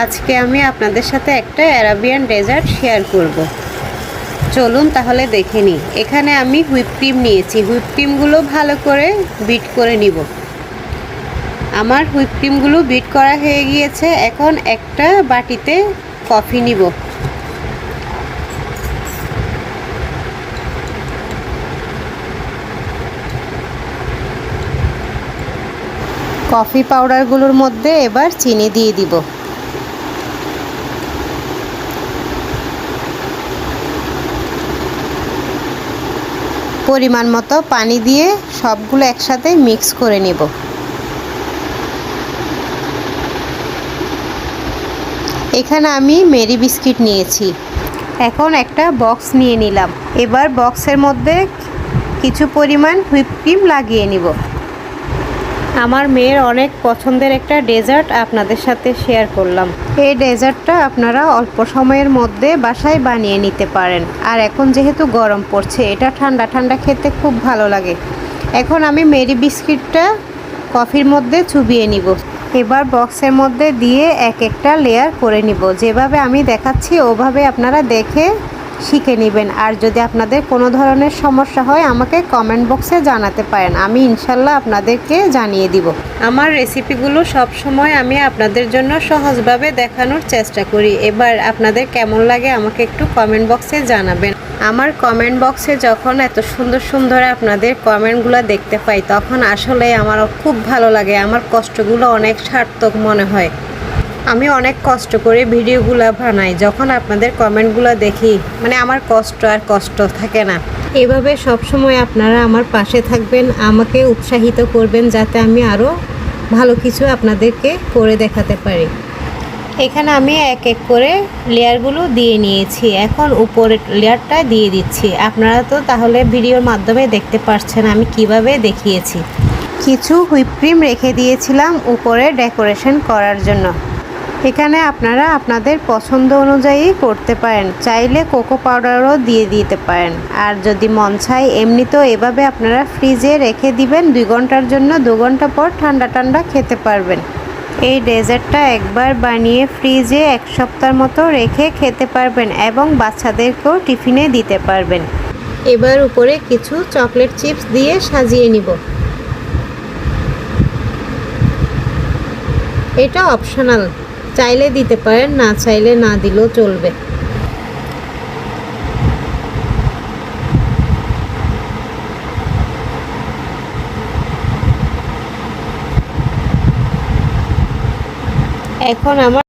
আজকে আমি আপনাদের সাথে একটা অ্যারাবিয়ান ডেজার্ট শেয়ার করব। চলুন তাহলে দেখে নিই। এখানে আমি হুইপ ক্রিম নিয়েছি। হুইপ ক্রিমগুলো ভালো করে বিট করে নিব। আমার হুইপ ক্রিমগুলো বিট করা হয়ে গিয়েছে। এখন একটা বাটিতে কফি নিব। কফি পাউডারগুলোর মধ্যে এবার চিনি দিয়ে দিব। পরিমাণ মতো পানি দিয়ে সবগুলো একসাথে মিক্স করে নেব। এখানে আমি মেরি বিস্কিট নিয়েছি। এখন একটা বক্স নিয়ে নিলাম। এবার বক্সের মধ্যে কিছু পরিমাণ হুইপ ক্রিম লাগিয়ে নিব। আমার মেয়ের অনেক পছন্দের একটা ডেজার্ট আপনাদের সাথে শেয়ার করলাম। এই ডেজার্টটা আপনারা অল্প সময়ের মধ্যে বাসায় বানিয়ে নিতে পারেন। আর এখন যেহেতু গরম পড়ছে, এটা ঠান্ডা ঠান্ডা খেতে খুব ভালো লাগে। এখন আমি মেরি বিস্কিটটা কফির মধ্যে চুবিয়ে নিব। এবার বক্সের মধ্যে দিয়ে এক একটা লেয়ার করে নিব। যেভাবে আমি দেখাচ্ছি, ওভাবে আপনারা দেখে শিখে নেবেন। আর যদি আপনাদের কোনো ধরনের সমস্যা হয়, আমাকে কমেন্ট বক্সে জানাতে পারেন। আমি ইনশাল্লাহ আপনাদেরকে জানিয়ে দিব। আমার রেসিপিগুলো সব সময় আমি আপনাদের জন্য সহজভাবে দেখানোর চেষ্টা করি। এবার আপনাদের কেমন লাগে আমাকে একটু কমেন্ট বক্সে জানাবেন। আমার কমেন্ট বক্সে যখন এত সুন্দর সুন্দর আপনাদের কমেন্টগুলো দেখতে পাই, তখন আসলে আমার খুব ভালো লাগে। আমার কষ্টগুলো অনেক সার্থক মনে হয়। আমি অনেক কষ্ট করে ভিডিওগুলো বানাই, যখন আপনাদের কমেন্টগুলো দেখি মানে আমার কষ্ট আর কষ্ট থাকে না। এভাবে সবসময় আপনারা আমার পাশে থাকবেন, আমাকে উৎসাহিত করবেন যাতে আমি আরও ভালো কিছু আপনাদেরকে করে দেখাতে পারি। এখানে আমি এক এক করে লেয়ারগুলো দিয়ে নিয়েছি, এখন উপরের লেয়ারটা দিয়ে দিচ্ছি। আপনারা তো তাহলে ভিডিওর মাধ্যমে দেখতে পারছেন আমি কীভাবে দেখিয়েছি। কিছু হুইপ ক্রিম রেখে দিয়েছিলাম উপরে ডেকোরেশন করার জন্য। এখানে আপনারা আপনাদের পছন্দ অনুযায়ী করতে পারেন। চাইলে কোকো পাউডারও দিয়ে দিতে পারেন। আর যদি মন চায়, এমনিতেও এভাবে আপনারা ফ্রিজে রেখে দিবেন। দুই ঘণ্টার জন্য দু ঘণ্টা পর ঠান্ডা ঠান্ডা খেতে পারবেন। এই ডেজার্টটা একবার বানিয়ে ফ্রিজে এক সপ্তাহ মতো রেখে খেতে পারবেন এবং বাচ্চাদেরকেও টিফিনে দিতে পারবেন। এবার উপরে কিছু চকলেট চিপস দিয়ে সাজিয়ে নিব। এটা অপশনাল। চাইলে দিতে পারেন না চাইলে না দিলেও চলবে। এখন আমার